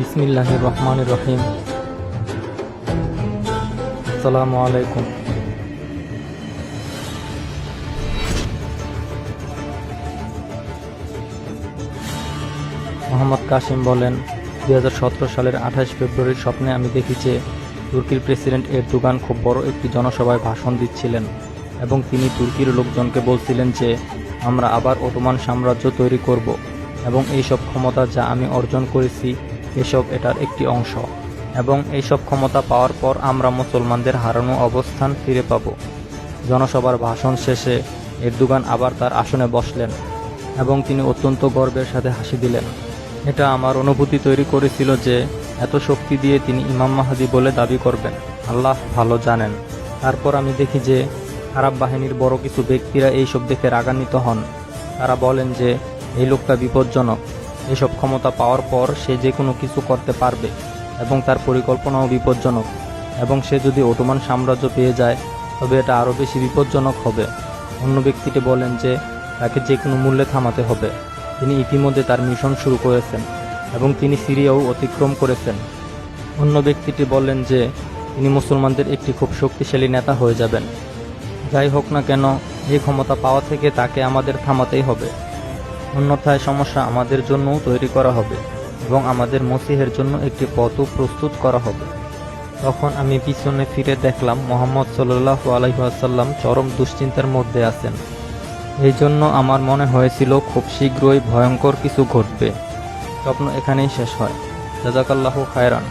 বিসমিল্লাহ রহমান রহিম। আসসালামু আলাইকুম। মোহাম্মদ কাসিম বলেন দু হাজার সতেরো সালের আঠাশ ফেব্রুয়ারির স্বপ্নে আমি দেখি যে তুর্কির প্রেসিডেন্ট এর এরদোগান খুব বড় একটি জনসভায় ভাষণ দিচ্ছিলেন এবং তিনি তুর্কির লোকজনকে বলছিলেন যে, আমরা আবার ওটোমান সাম্রাজ্য তৈরি করব এবং এই সব ক্ষমতা যা আমি অর্জন করেছি এসব এটার একটি অংশ। এবং এই সব ক্ষমতা পাওয়ার পর আমরা মুসলমানদের হারানো অবস্থান ফিরে পাব। জনসভার ভাষণ শেষে এরদোগান আবার তার আসনে বসলেন এবং তিনি অত্যন্ত গর্বের সাথে হাসি দিলেন। এটা আমার অনুভূতি তৈরি করেছিল যে এত শক্তি দিয়ে তিনি ইমাম মাহাদি বলে দাবি করবেন। আল্লাহ ভালো জানেন। তারপর আমি দেখি যে আরব বাহিনীর বড় কিছু ব্যক্তিরা এইসব দেখে রাগান্বিত হন। তারা বলেন যে, এই লোকটা বিপজ্জনক। এসব ক্ষমতা পাওয়ার পর সে যে কোনো কিছু করতে পারবে এবং তার পরিকল্পনাও বিপজ্জনক। এবং সে যদি ওটোমান সাম্রাজ্য পেয়ে যায়, তবে এটা আরও বেশি বিপজ্জনক হবে। অন্য ব্যক্তিটি বলেন যে, তাকে যে কোনো মূল্যে থামাতে হবে। তিনি ইতিমধ্যে তার মিশন শুরু করেছেন এবং তিনি সিরিয়াও অতিক্রম করেছেন। অন্য ব্যক্তিটি বলেন যে, তিনি মুসলমানদের একটি খুব শক্তিশালী নেতা হয়ে যাবেন। যাই হোক না কেন, এই ক্ষমতা পাওয়া থেকে তাকে আমাদের থামাতেই হবে। অন্যথায় সমস্যা আমাদের জন্যও তৈরি করা হবে এবং আমাদের মসিহের জন্য একটি পথও প্রস্তুত করা হবে। তখন আমি পিছনে ফিরে দেখলাম মোহাম্মদ সাল্লাহ আলহিহাসাল্লাম চরম দুশ্চিন্তার মধ্যে আছেন। এই জন্য আমার মনে হয়েছিল খুব শীঘ্রই ভয়ঙ্কর কিছু ঘটবে। স্বপ্ন এখানেই শেষ হয়। জাজাকাল্লাহ খায়রান।